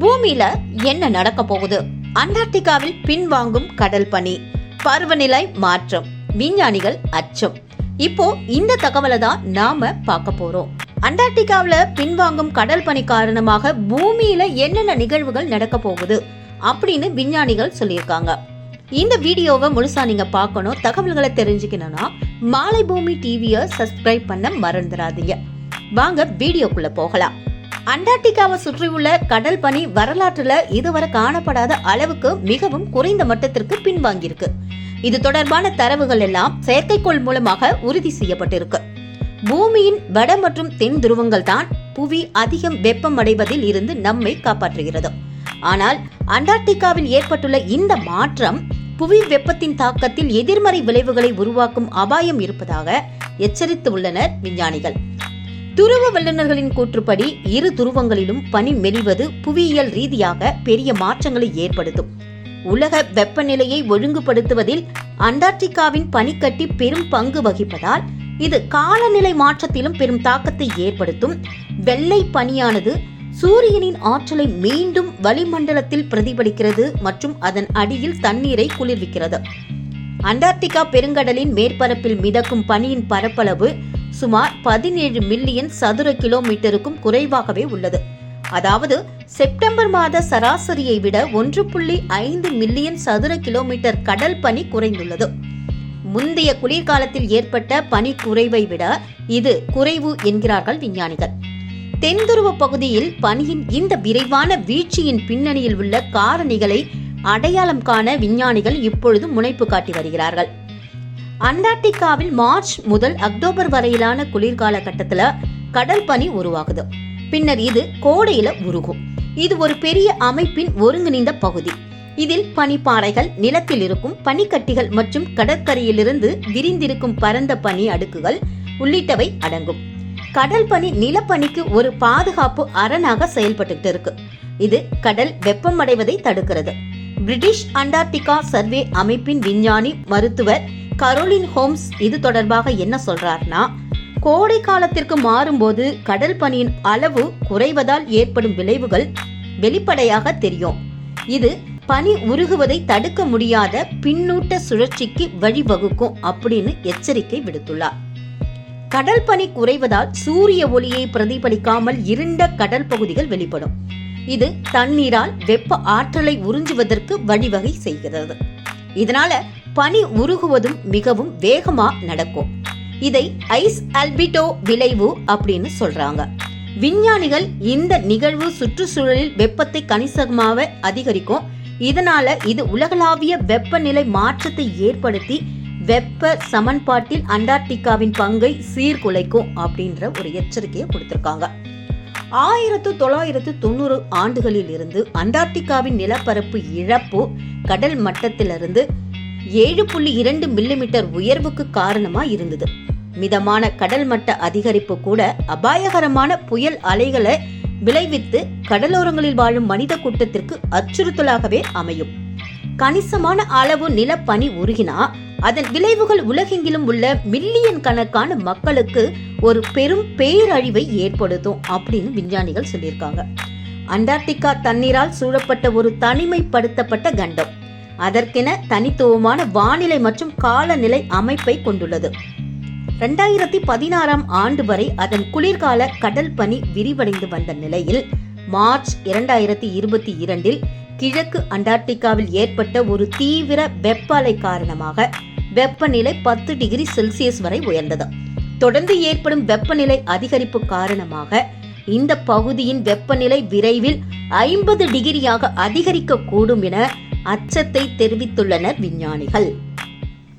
பூமியில என்ன நடக்க போகுது? அண்டார்டிகாவில் பின்வாங்கும் கடல் பனி பருவநிலை மாற்றம் விஞ்ஞானிகள் அச்சம். இப்போ இந்த தகவலை தான் நாம பார்க்க போறோம். அண்டார்டிகாவில் பின்வாங்கும் கடல் பனி காரணமாக பூமியில என்னென்ன நிகழ்வுகள் நடக்க போகுது அப்படின்னு விஞ்ஞானிகள் சொல்லியிருக்காங்க. இந்த வீடியோவை முழுசா நீங்க பார்க்கணும். தகவல்களை தெரிஞ்சுக்கணும்னா மாலை பூமி டிவியை சப்ஸ்கிரைப் பண்ண மறந்துடாதீங்க. வாங்க வீடியோக்குள்ள போகலாம். அண்டார்டிகாவை சுற்றியுள்ள கடல் பனி வரலாற்றுல இதுவரை காணப்படாத அளவுக்கு மிகவும் குறைந்த மட்டத்திற்கு பின்வாங்கியிருக்கு. இது தொடர்பான தரவுகள் எல்லாம் செயற்கைக்கோள் மூலமாக உறுதி செய்யப்பட்டிருக்கு. பூமியின் வட மற்றும் தென் துருவங்கள் தான் புவி அதிகம் வெப்பம் அடைவதில் இருந்து நம்மை காப்பாற்றுகிறது. ஆனால் அண்டார்டிகாவில் ஏற்பட்டுள்ள இந்த மாற்றம் புவி வெப்பத்தின் தாக்கத்தில் எதிர்மறை விளைவுகளை உருவாக்கும் அபாயம் இருப்பதாக எச்சரித்து உள்ளனர் விஞ்ஞானிகள். துருவ வல்லுநர்களின் கூற்றுப்படி இரு துருவங்களிலும் பனி மெலிவது புவியியல் ரீதியாக பெரிய மாற்றங்களை ஏற்படுத்தும். உலக வெப்பநிலையை ஒழுங்குபடுத்துவதில் அண்டார்டிகாவின் பனிக்கட்டி பெரும் பங்கு வகிப்பதால் இது காலநிலை மாற்றத்திலும் பெரும் தாக்கத்தை ஏற்படுத்தும். வெள்ளை பனியானது சூரியனின் ஆற்றலை மீண்டும் வளிமண்டலத்தில் பிரதிபலிக்கிறது மற்றும் அதன் அடியில் தண்ணீரை குளிர்விக்கிறது. அண்டார்டிகா பெருங்கடலின் மேற்பரப்பில் மிதக்கும் பனியின் பரப்பளவு சுமார் பதினேழு மில்லியன் சதுர கிலோமீட்டருக்கும் குறைவாகவே உள்ளது. அதாவது செப்டம்பர் மாத சராசரியை விட ஒன்று புள்ளி ஐந்து மில்லியன் சதுர கிலோமீட்டர் கடல் பனி குறைந்துள்ளது. முந்தைய குளிர்காலத்தில் ஏற்பட்ட பனி குறைவை விட இது குறைவு என்கிறார்கள் விஞ்ஞானிகள். தென்துருவ பகுதியில் பனியின் இந்த விரைவான வீழ்ச்சியின் பின்னணியில் உள்ள காரணிகளை அடையாளம் காண விஞ்ஞானிகள் இப்பொழுது முனைப்பு காட்டி வருகிறார்கள். அண்டார்டிகாவில் மார்ச் முதல் அக்டோபர் வரையிலான குளிர்கால கட்டத்துல கடல் பனி உருவாகுது. பின்னர் இது கோடையில உருகும். இது ஒரு பெரிய அமைப்பின் ஒருங்கிணைந்த பகுதி. இதில் பனிப்பாறைகள் நிலத்தில் இருக்கும் பனிக்கட்டிகள் மற்றும் கடற்கரையிலிருந்து விரிந்திருக்கும் பரந்த பனி அடுக்குகள் உள்ளிட்டவை அடங்கும். கடல் பனி நிலப்பனிக்கு ஒரு பாதுகாப்பு அரணாக செயல்பட்டு இருக்கு. இது கடல் வெப்பமடைவதை தடுக்கிறது. பிரிட்டிஷ் அண்டார்டிகா சர்வே அமைப்பின் விஞ்ஞானி மருத்துவர் கரோலின் ஹோம்ஸ் இது தொடர்பாக என்ன சொல்றார்னா கோடை காலத்திற்கு மாறும்போது கடல் பனியின் அளவு குறைவதால் ஏற்படும் விளைவுகள் வெளிப்படையாக தெரியும். இது பனி உருகுவதை தடுக்க முடியாத பின்னூட்ட சுழற்சிக்கு வழிவகுக்கும் அப்படின்னு எச்சரிக்கை விடுத்துள்ளார். கடல் பனி குறைவதால் சூரிய ஒளியை பிரதிபலிக்காமல் இருண்ட கடல் பகுதிகள் வெளிப்படும். இது தண்ணீரால் வெப்ப ஆற்றலை உறிஞ்சுவதற்கு வழிவகை செய்கிறது. இதனால பனி உருகுவதும் மிகவும் வேகமா நடக்கும். இதை ஐஸ் அல்பிட்டோ விளைவு அப்படின்னு சொல்றாங்க. விஞ்ஞானிகள் இந்த நிகழ்வு சுற்றுச்சூழலில் வெப்பத்தை கணிசமாக அதிகரிக்கும். இதனால இது உலகளாவிய வெப்பநிலை மாற்றத்தை ஏற்படுத்தி வெப்ப சமன்பாட்டில் அண்டார்டிகாவின் பங்கை சீர்குலைக்கும் அப்படின்ற ஒரு எச்சரிக்கையை கொடுத்திருக்காங்க. ஆயிரத்து தொள்ளாயிரத்து தொண்ணூறு ஆண்டுகளில் இருந்து அண்டார்டிகாவின் நிலப்பரப்பு இழப்பு கடல் மட்டத்திலிருந்து ஏழு புள்ளி இரண்டு மில்லிமீட்டர் உயர்வுக்கு காரணமா இருந்தது. மிதமான கடல் மட்ட அதிகரிப்பு கூட அபாயகரமான புயல் அலைகளை விளைவித்து கடலோரங்களில் வாழும் மனித கூட்டத்திற்கு அச்சுறுத்தலாகவே அமையும். கணிசமான அளவு நிலப்பனி உருகினா அதன் விளைவுகள் உலகெங்கிலும் உள்ள மில்லியன் கணக்கான மக்களுக்கு ஒரு பெரும் பேரழிவை ஏற்படுத்தும் அப்படின்னு விஞ்ஞானிகள் சொல்லியிருக்காங்க. அண்டார்டிகா தண்ணீரால் சூழப்பட்ட ஒரு தனிமைப்படுத்தப்பட்ட கண்டம். அதற்கென தனித்துவமான வானிலை மற்றும் காலநிலை அமைப்பை கொண்டுள்ளது. ரெண்டாயிரத்தி பதினாறாம் ஆண்டு வரை அதன் குளிர்கால கடல் பனி விரிவடைந்து வந்த நிலையில் மார்ச் இரண்டாயிரத்தி இருபத்தி இரண்டில் கிழக்கு அண்டார்டிகாவில் ஏற்பட்ட ஒரு தீவிர வெப்பலை காரணமாக வெப்பநிலை பத்து டிகிரி செல்சியஸ் வரை உயர்ந்தது. தொடர்ந்து ஏற்படும் வெப்பநிலை அதிகரிப்பு காரணமாக இந்த பகுதியின் வெப்பநிலை விரைவில் ஐம்பது டிகிரியாக அதிகரிக்க கூடும் என அச்சத்தை தெரிவித்துள்ளனர் விஞ்ஞானிகள்.